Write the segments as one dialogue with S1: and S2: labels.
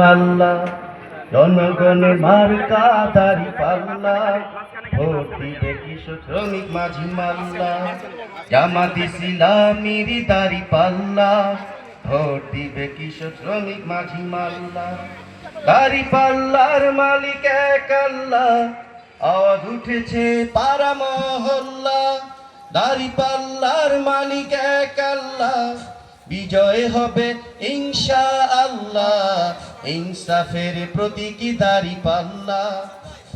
S1: মাল্লা, জনগণের মার্কা দাড়ি পাল্লা। ভোট দিবে শ্রমিক মাঝি মাল্লা, জামাত ইসলামীর দাড়ি পাল্লা। ভোট দিবে শ্রমিক মাঝি মাল্লা, দাড়ি পাল্লার মালিক এক আল্লাহ আওয়াজ উঠেছে পাড়া মহল্লা, দাড়ি পাল্লার মালিক এক আল্লাহ বিজয় হবে ইনশা আল্লাহ ইনসাফের প্রতীকী দাড়ি পাল্লা।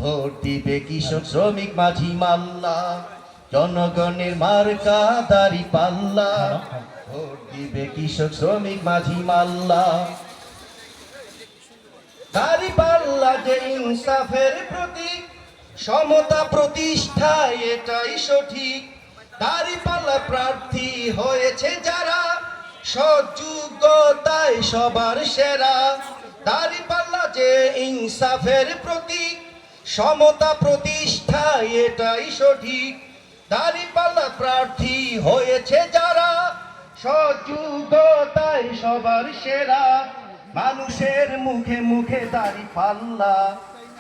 S1: ভোট দিবে কৃষক, শ্রমিক, মাঝি মাল্লা। জনগণের মার্কা দাড়ি পাল্লা। ভোট দিবে কৃষক, শ্রমিক, মাঝি মাল্লা। দাড়ি পাল্লা যে ইনসাফের প্রতীক, সমতা প্রতিষ্ঠায় এটাই সঠিক। দাড়ি পাল্লা প্রার্থী হয়েছে যারা সযোগ্যতায় সবার সেরা। দাড়ি পাল্লা যে ইনসাফের প্রতীক, সমতা প্রতিষ্ঠায় এটাই সঠিক। দাড়ি পাল্লা প্রার্থী হয়েছে যারা সযোগ্যতায় সবার সেরা। মানুষের মুখে মুখে দাড়ি পাল্লা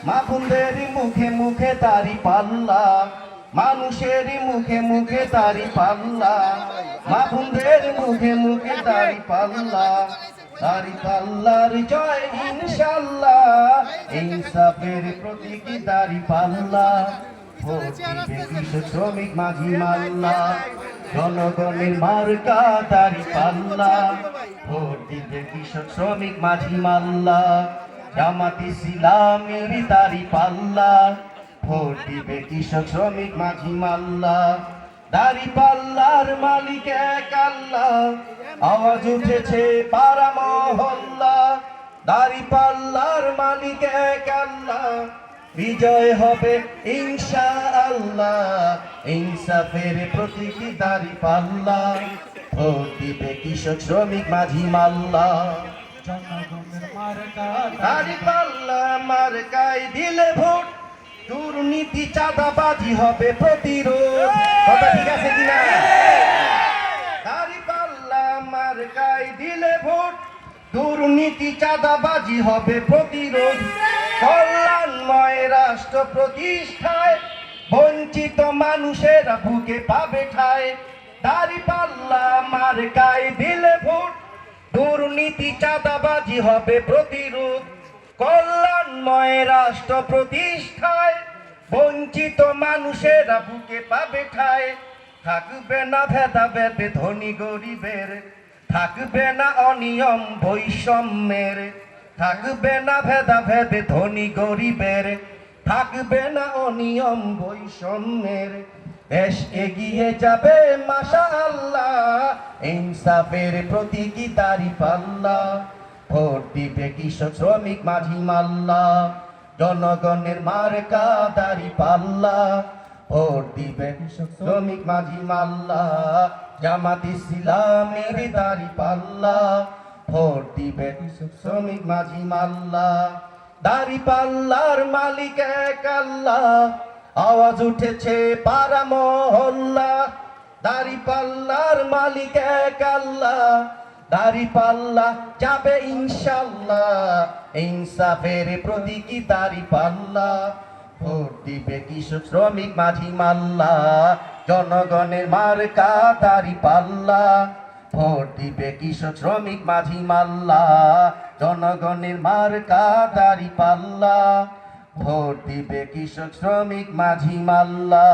S1: মাপুনদের মুখে মুখে দাড়ি পাল্লা মানুষের মুখে মুখে দাড়ি পাল্লা মাপুনদের মুখে মুখে দাড়ি পাল্লা দাড়ি পাল্লার জয় ইনশাল্লাহ। ইনসাফের প্রতীকী দাড়ি পাল্লা শ্রমিক মাঝি মাল্লা, জনগণের মার্কা দাড়ি পাল্লা ভোট দিবে কৃষক শ্রমিক মাঝি মাল্লা, জামাত ইসলামের দাড়ি পাল্লা। ভোট দিবে কৃষক শ্রমিক মাঝি মাল্লা দাড়ি পাল্লার মালিক এক আল্লাহ আওয়াজ উঠেছে পাড়া মহল্লা দাড়ি পাল্লার মালিক এক আল্লাহ বিজয় হবে ইনশা আল্লাহ ইনসাফের প্রতীকী দাড়ি পাল্লা। ভোট দিবে কৃষক শ্রমিক মাঝি মাল্লা। দাড়ি পাল্লা মার্কাই দিলে ভোট দুর্নীতি চাঁদাবাজি হবে প্রতিরোধ। কথা ঠিক আছে কিনা মার্কাই দিলে ভোট। দুর্নীতি চাঁদাবাজি হবে প্রতিরোধ। কল্যাণময় রাষ্ট্র প্রতিষ্ঠায় বঞ্চিত মানুষেরা বুকে পাবে ঠায় দাড়ি পাল্লা মার্কাই দিলে ভোট। দুর্নীতি চাঁদাবাজি হবে প্রতিরোধ। কল্যাণময় রাষ্ট্র প্রতিষ্ঠায়, বঞ্চিত মানুষেরা বুকে পাবে ঠায়। থাকবে না ভেদাভেদ, ধনী গরিবের। থাকবে না অনিয়ম, বৈষম্যের। থাকবে না ভেদাভেদ, ধনী গরিবের। থাকবে না অনিয়ম, বৈষম্যের। দেশ এগিয়ে যাবে মাশা আল্লাহ ইনসাফের প্রতীকী দাড়ি পাল্লা। ভোট দিবে কৃষক শ্রমিক মাঝি মাল্লা, জনগণের মার্কা দাড়ি পাল্লা। ভোট দিবে শ্রমিক মাঝি মাল্লা, জামাত ইসলামের দাড়ি পাল্লা। ভোট দিবে শ্রমিক মাঝি মাল্লা দাড়ি পাল্লার মালিক এক আল্লাহ আওয়াজ উঠেছে পাড়া মহল্লা দাড়ি পাল্লার মালিক এক আল্লাহ দাড়ি পাল্লা যাবে ইনশাল্লাহ। ইনসাফের প্রতীকী দাড়ি পাল্লা? ভোট দিবে কৃষক শ্রমিক মাঝি মাল্লা। জনগণের মার্কা দাড়ি পাল্লা। ভোট দিবে কৃষক শ্রমিক মাঝি মাল্লা। জনগণের মার্কা দাড়ি পাল্লা। ভোট দিবে কৃষক শ্রমিক মাঝি মাল্লা।